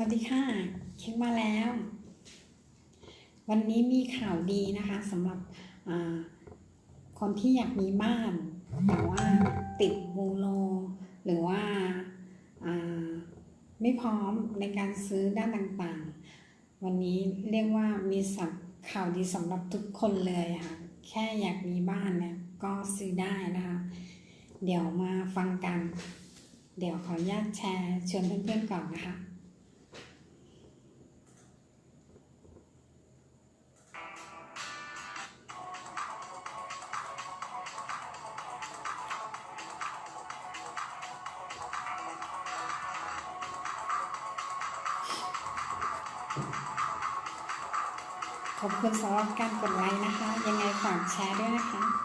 วัสดีค่ะ เค้กมาแล้ว วันนี้มีข่าวดีนะคะสำหรับคนที่อยากมีบ้านแต่ว่าติดบูโล หรือว่าอ่าไม่พร้อมในการซื้อด้านต่างๆ วันนี้เรียกว่ามีสับข่าวดีสำหรับทุกคนเลยค่ะ แค่อยากมีบ้านเนี่ยก็ซื้อได้นะคะ เดี๋ยวมาฟังกัน เดี๋ยวขออนุญาตแชร์ชวนเพื่อนๆก่อนนะคะ ขอบคุณสำหรับการกดไลค์นะคะ ยังไงฝากแชร์ด้วยนะคะ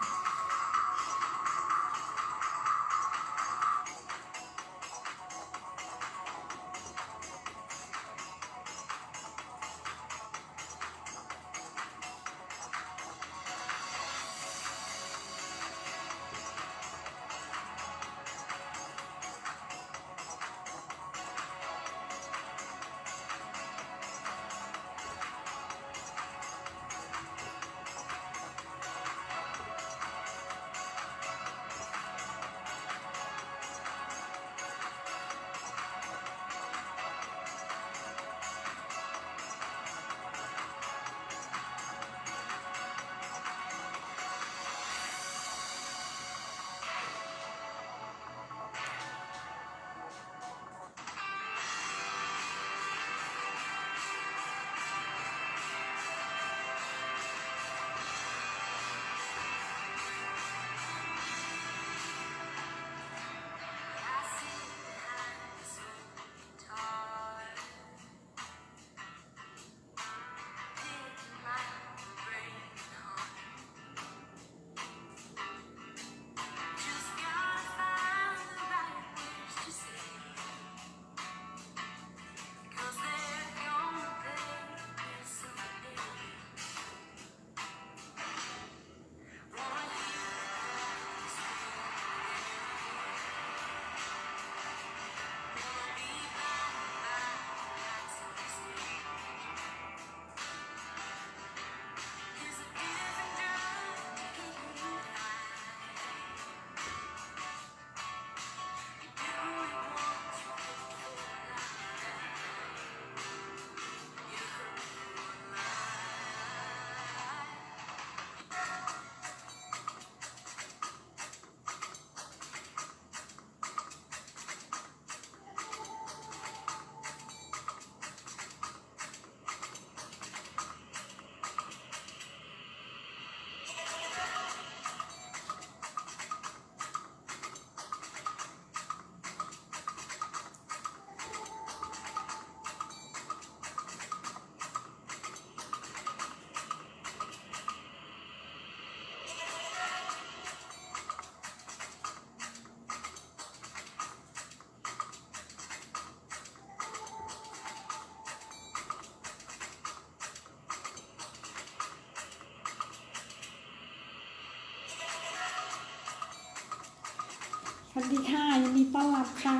วัสดีค่ะยินดีต้อนรับค่ะ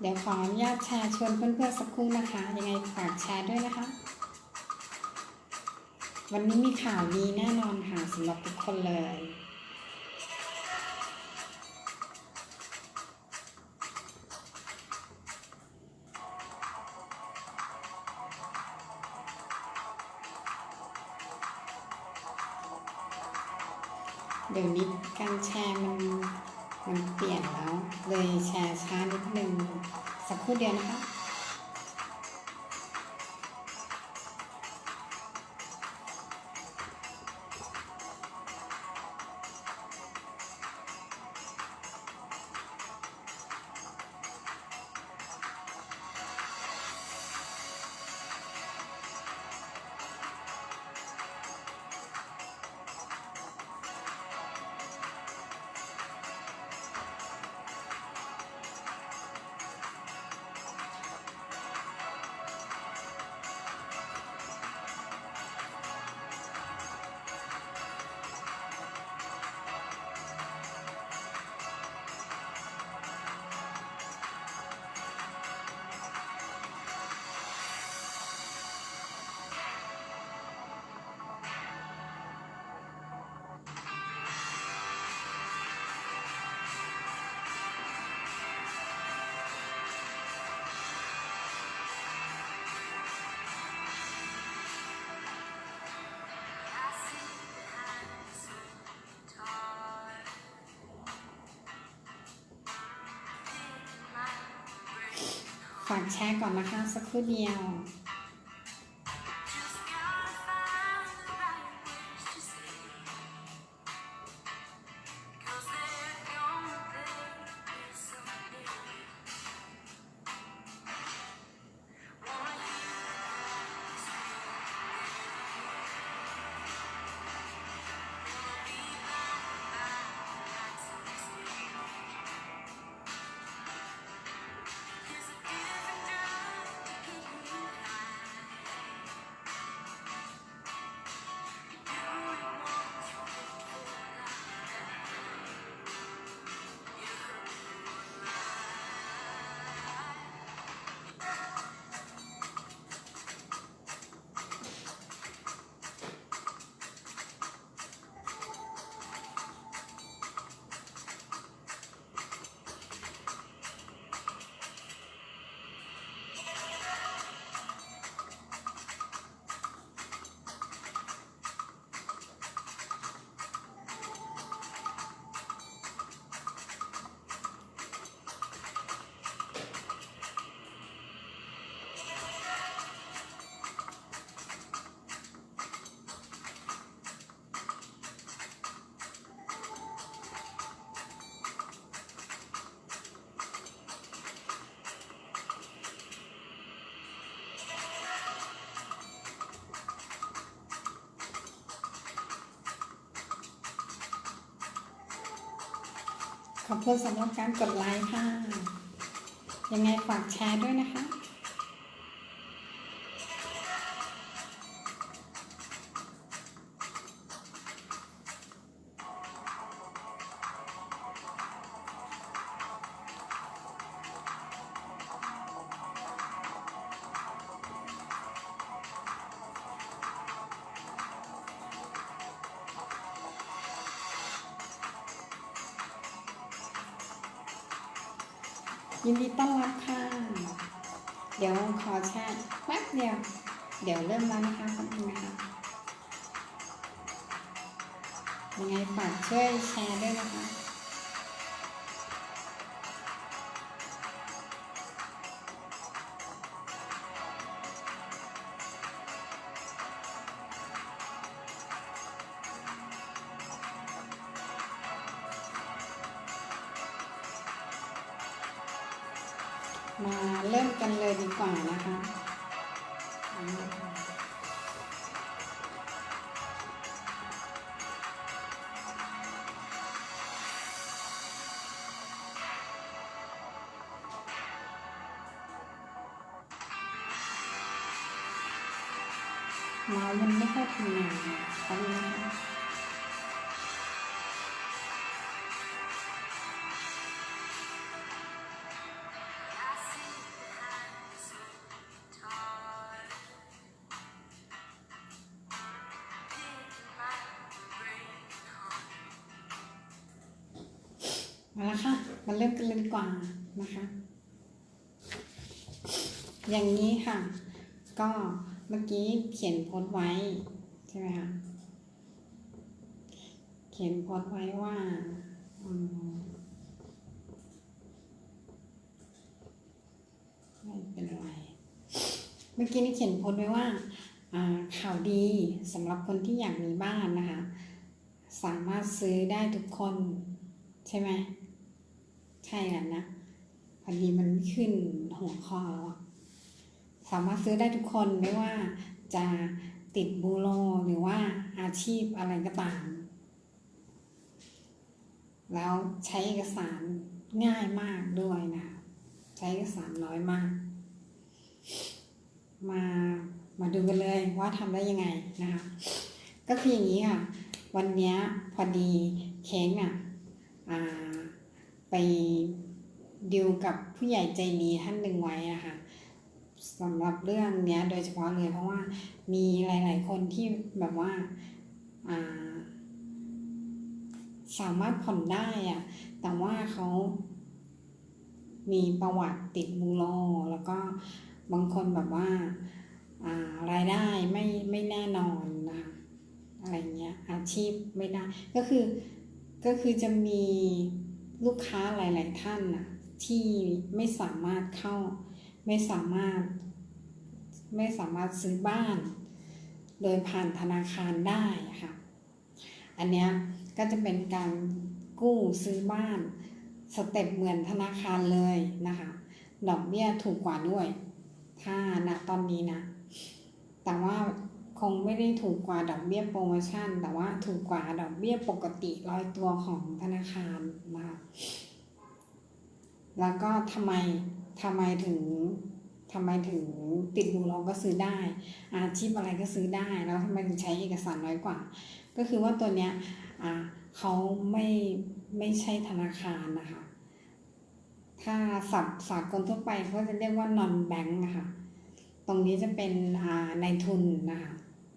เดี๋ยวขออนุญาตแชร์ชวนเพื่อนๆสักครู่นะคะ ยังไงฝากแชร์ด้วยนะคะ วันนี้มีข่าวดีแน่นอนค่ะสำหรับทุกคนเลยเดี๋ยวนี้การแชร์มัน มันเปลี่ยนแล้ว เลยแชร์ช้านิดนึงสักครู่เดียวนะคะ ฝากแชร์ก่อนนะคะ สักครู่เดียว ขอบคุณสำหรับการกดไลค์ค่ะ ยังไงฝากแชร์ด้วยนะคะ ยินดีต้อนรับค่ะ เดี๋ยวขอแชร์แป๊บเดียว เดี๋ยวเริ่มแล้วนะคะขอบคุณนะคะยังไงฝากช่วยแชร์ด้วยนะคะ มาเริ่มกันเลยดีกว่านะคะมเมาส์มันไม่ค่อยทำงานตอนนี้นะคะ มกันเลยดีกว่านะคะ อย่างนี้ค่ะ ก็เมื่อกี้เขียนโพสต์ไว้ใช่ไหมคะเขียนโพสต์ไว้ว่าอืมไม่เป็นไร เมื่อกี้นี่เขียนโพสต์ไว้ว่าข่าวดีสำหรับคนที่อยากมีบ้านนะคะ สามารถซื้อได้ทุกคนใช่ไหม ช่แหละนะพอดีมันไม่ขึ้นหัวข้อแล้วอะสามารถซื้อได้ทุกคนไม่ว่าจะติดบูโรหรือว่าอาชีพอะไรก็ตาม แล้วใช้เอกสารง่ายมากด้วยนะ ใช้เอกสารน้อยมาก มามาดูกันเลยว่าทำได้ยังไงนะคะ ก็คืออย่างนี้ค่ะ วันนี้พอดีเค้งอะอ่า ไปดิวกับผู้ใหญ่ใจดีท่านหนึ่งไว้นะคะสำหรับเรื่องเนี้ยโดยเฉพาะเลยเพราะว่ามีหลาย ๆ คนที่แบบว่าาสามารถผ่อนได้อะแต่ว่าเขามีประวัติติดบูโรแล้วก็บางคนแบบว่าารายได้ไม่ไม่แน่นอนนะคะอะไรเงี้ยอาชีพไม่ได้ก็คือก็คือจะมี ลูกค้าหลาย ๆ ท่านน่ะที่ไม่สามารถเข้า ไม่สามารถ ไม่สามารถซื้อบ้าน โดยผ่านธนาคารได้ค่ะ อันเนี้ยก็จะเป็นการกู้ซื้อบ้านสเต็ปเหมือนธนาคารเลยนะคะ ดอกเบี้ยถูกกว่าด้วย ถ้าณตอนนี้นะ แต่ว่า คงไม่ได้ถูกกว่าดอกเบี้ยโปรโมชั่น แต่ว่าถูกกว่าดอกเบี้ยปกติร้อยตัวของธนาคารนะคะแล้วก็ทำไมทำไมถึงทำไมถึงติดบูโรก็ซื้อได้ อาชีพอะไรก็ซื้อได้ แล้วทำไมถึงใช้เอกสารน้อยกว่า ก็คือว่าตัวเนี้ยเขาไม่ไม่ใช่ธนาคารนะคะ ถ้าศัพท์สากลทั่วไปเขาจะเรียกว่า non bank นะคะ ตรงนี้จะเป็นนายทุนนะคะ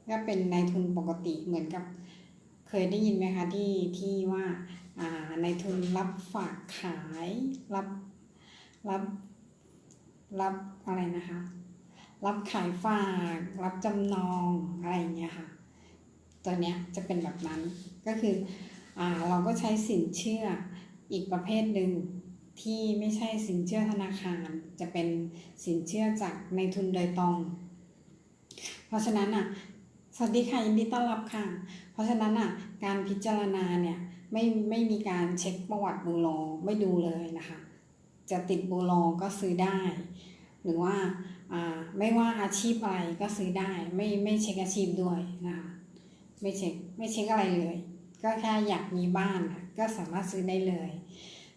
ก็เป็นนายทุนปกติเหมือนกับ เคยได้ยินไหมคะที่ที่ว่าอ่านายทุนรับฝากขายรับรับรับอะไรนะคะ รับขายฝาก รับจำนองอะไรอย่างเงี้ยค่ะ ตัวเนี้ยจะเป็นแบบนั้นก็คืออ่าเราก็ใช้สินเชื่ออีกประเภทหนึ่งที่ไม่ใช่สินเชื่อธนาคาร จะเป็นสินเชื่อจากในทุนโดยตรง เพราะฉะนั้นอะ สวัสดีค่ะยินดีต้อนรับค่ะ เพราะฉะนั้นอะการพิจารณาเนี่ยไม่ไม่มีการเช็คประวัติบูโรไม่ดูเลยนะคะ จะติดบูโรก็ซื้อได้ หรือว่าอ่าไม่ว่าอาชีพอะไรก็ซื้อได้ ไม่ไม่เช็คอาชีพด้วยนะคะไม่เช็คไม่เช็คอะไรเลย ก็แค่อยากมีบ้านน่ะก็สามารถซื้อได้เลย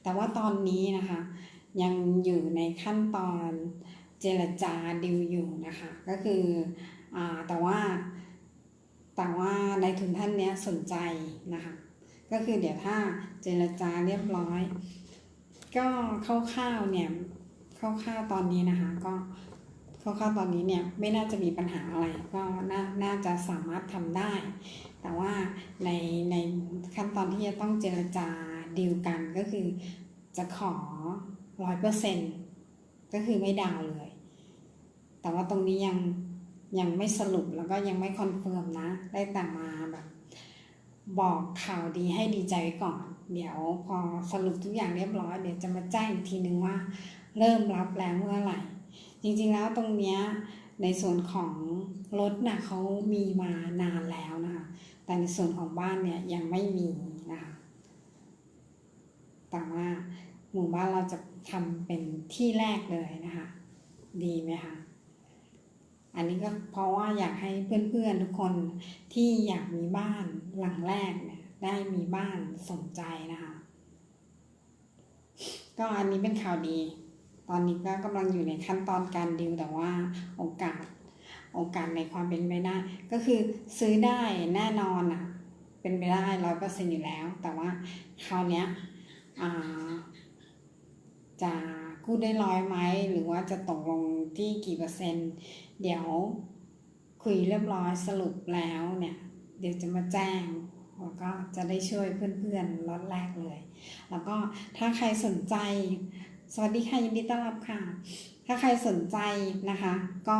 แต่ว่าตอนนี้นะคะ ยังอยู่ในขั้นตอนเจรจาดิวอยู่นะคะ ก็คืออ่าแต่ว่า แต่ว่าในทุนท่านเนี้ยสนใจนะคะก็คือเดี๋ยวถ้าเจรจาเรียบร้อย ก็คร่าวๆเนี่ยคร่าวๆตอนนี้นะคะ ก็คร่าวๆตอนนี้เนี่ยไม่น่าจะมีปัญหาอะไร ก็น่าน่าจะสามารถทำได้ แต่ว่าในในขั้นตอนที่จะต้องเจรจาดีลกันก็คือจะขอร้อยเปอร์เซ็นก็คือไม่ดาวเลย แต่ว่าตรงนี้ยัง ยังไม่สรุปแล้วก็ยังไม่คอนเฟิร์มนะ ได้แต่มาแบบบอกข่าวดีให้ดีใจไว้ก่อน เดี๋ยวพอสรุปทุกอย่างเรียบร้อยเดี๋ยวจะมาแจ้งอีกทีนึงว่า เริ่มรับแล้วเมื่อไหร่ จริงๆแล้วตรงเนี้ยในส่วนของรถน่ะเขามีมานานแล้วนะคะ แต่ในส่วนของบ้านเนี่ยยังไม่มีนะคะ แต่ว่าหมู่บ้านเราจะทำเป็นที่แรกเลยนะคะ ดีไหมคะ อันนี้ก็เพราะว่าอยากให้เพื่อนๆทุกคนที่อยากมีบ้านหลังแรกเนี่ยได้มีบ้านสนใจนะคะ ก็อันนี้เป็นข่าวดี ตอนนี้ก็กำลังอยู่ในขั้นตอนการดิวแต่ว่าโอกาสโอกาสในความเป็นไปได้ ก็คือซื้อได้แน่นอนอะ เป็นไปได้ร้อยเปอร์เซ็นอยู่แล้ว แต่ว่าคราวเนี้ยจะ กู้ได้ร้อยไหมหรือว่าจะตกลงที่กี่เปอร์เซ็นต์ เดี๋ยวคุยเรียบร้อยสรุปแล้วเนี่ย เดี๋ยวจะมาแจ้งแล้วก็จะได้ช่วยเพื่อนๆล็อตแรกเลย แล้วก็ถ้าใครสนใจ สวัสดีค่ะยินดีต้อนรับค่ะ ถ้าใครสนใจนะคะ ก็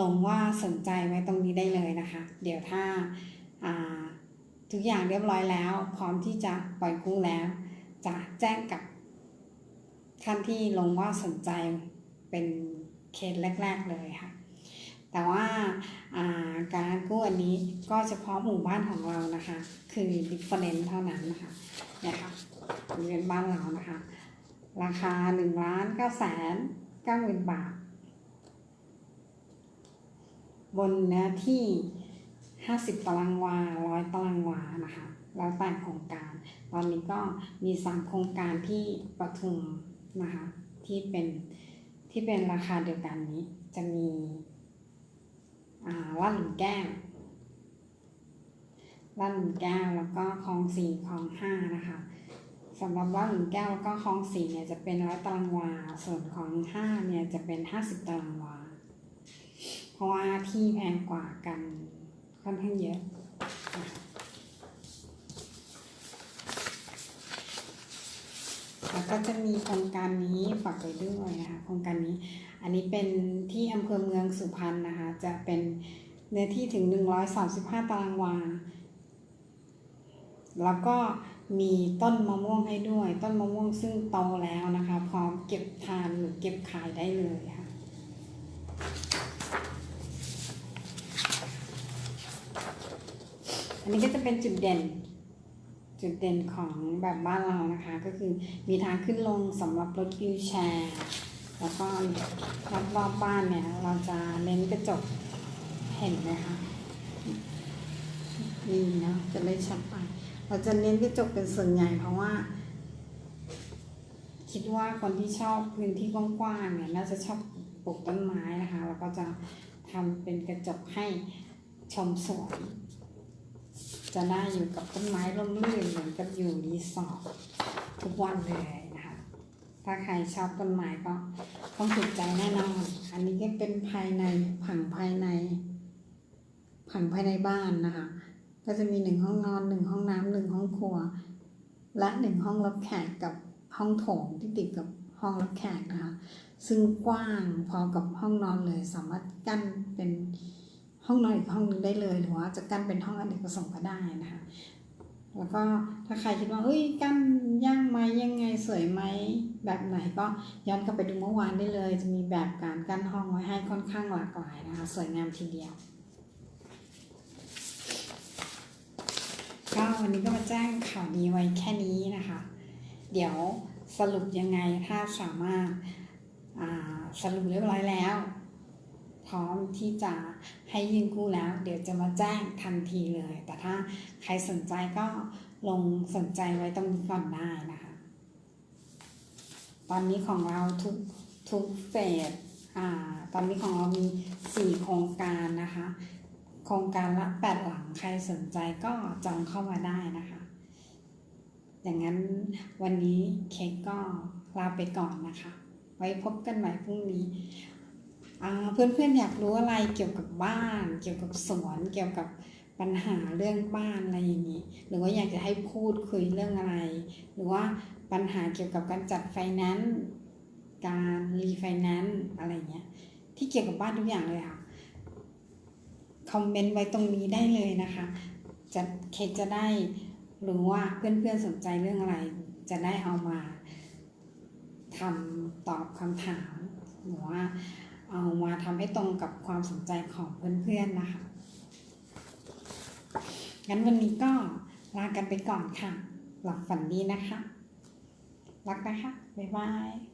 ลงว่าสนใจไว้ตรงนี้ได้เลยนะคะ เดี๋ยวถ้าาทุกอย่างเรียบร้อยแล้ว พร้อมที่จะปล่อยกู้แล้ว จะแจ้งกับ ท่านที่ลงว่าสนใจเป็นเคสแรก ๆเลยค่ะ แต่ว่าาการกู้อันนี้ก็เฉพาะหมู่บ้านของเรานะคะ คือ different เท่านั้นนะคะเนี่ยค่ะนี่เป็นบ้านเรานะคะ ราคาหนึ่งล้านเก้าแสนเก้าหมื่นบาท บนเนื้อที่ห้าสิบตารางวาร้อยตารางวานะคะแล้วแต่โครงการ ตอนนี้ก็มีสามโครงการที่ประทุม นะคะที่เป็นที่เป็นราคาเดียวกันนี้จะมีอ่าลาดหลุมแก้วลาดหลุมแก้วแล้วก็คลองสี่คลองห้านะคะสำหรับลาดหลุมแก้วแล้วก็คลองสี่เนี่ยจะเป็นร้อยตารางวา ส่วนของห้าเนี่ยจะเป็นห้าสิบตารางวา เพราะว่าที่แพงกว่ากันค่อนข้างเยอะนะคะ แล้วก็จะมีโครงการนี้ฝากไปด้วยนะคะโครงการนี้ อันนี้เป็นที่อำเภอเมืองสุพรรณนะคะ จะเป็นเนื้อที่ถึง 135 ตารางวา แล้วก็มีต้นมะม่วงให้ด้วย ต้นมะม่วงซึ่งโตแล้วนะคะ พร้อมเก็บทานหรือเก็บขายได้เลยค่ะอันนี้ก็จะเป็นจุดเด่น จุดเด่นของแบบบ้านเรานะคะ ก็คือมีทางขึ้นลงสำหรับรถวิวแชร์แล้วก็รอบรอบบ้านเนี่ยเราจะเน้นกระจกเห็นไหมคะนี่เนาะจะเลยชัดไปเราจะเน้นกระจกเป็นส่วนใหญ่เพราะว่า คิดว่าคนที่ชอบพื้นที่กว้างๆเนี่ยน่าจะชอบปลูกต้นไม้นะคะ แล้วก็จะทำเป็นกระจกให้ชมสวน จะได้อยู่กับต้นไม้ร่มรื่นเหมือนกับอยู่รีสอร์ททุกวันเลยนะคะ ถ้าใครชอบต้นไม้ก็ต้องถูกใจแน่นอน อันนี้ก็เป็นภายในผังภายใน ผังภายในบ้านนะคะ ก็จะมีหนึ่งห้องนอนหนึ่งห้องน้ำหนึ่งห้องครัว และหนึ่งห้องรับแขกกับห้องโถงที่ติดกับห้องรับแขกนะคะ ซึ่งกว้างพอกับห้องนอนเลยสามารถกั้นเป็น ห้องนอนอีกห้องหนึงได้เลย หรือว่าจะกั้นเป็นห้องอเนกประสงค์ก็ได้นะคะ แล้วก็ถ้าใครคิดว่าเอ้ยกั้นย่างไหมยังไงสวยไหมแบบไหนก็ย้อนกลับไปดูเมื่อวานได้เลย จะมีแบบการกั้นห้องไว้ให้ค่อนข้างหลากหลายนะคะ สวยงามทีเดียวก็วันนี้ก็มาแจ้งข่าวดีไว้แค่นี้นะคะ เดี๋ยวสรุปยังไงถ้าสามารถาสรุปเรียบร้อยแล้ว ร้อมที่จะให้ยื่นกู้แล้ว เดี๋ยวจะมาแจ้งทันทีเลย แต่ถ้าใครสนใจก็ลงสนใจไว้ตรงนี้ก่อนได้นะคะ ตอนนี้ของเราทุกทุกเฟสอ่าตอนนี้ของเรามีสี่โครงการนะคะ โครงการละแปดหลังใครสนใจก็จองเข้ามาได้นะคะ อย่างนั้นวันนี้เค้กก็ลาไปก่อนนะคะ ไว้พบกันใหม่พรุ่งนี้ เพื่อนๆอยากรู้อะไรเกี่ยวกับบ้าน เกี่ยวกับสวน เกี่ยวกับปัญหาเรื่องบ้านอะไรอย่างนี้ หรือว่าอยากจะให้พูดคุยเรื่องอะไร หรือว่าปัญหาเกี่ยวกับการจัดไฟนนซ์การรีไฟนนซ์อะไรเงี้ย ที่เกี่ยวกับบ้านทุกอย่างเลยค่ะ คอมเมนต์ไว้ตรงนี้ได้เลยนะคะ จะเคสจะได้รู้ว่าเพื่อนๆสนใจเรื่องอะไร จะได้เอามาทำตอบคำถามหรือว่า เอามาทำให้ตรงกับความสนใจของเพื่อนๆนะคะ งั้นวันนี้ก็ลากันไปก่อนค่ะ หลับฝันดีนะคะ รักนะคะ บ๊ายบาย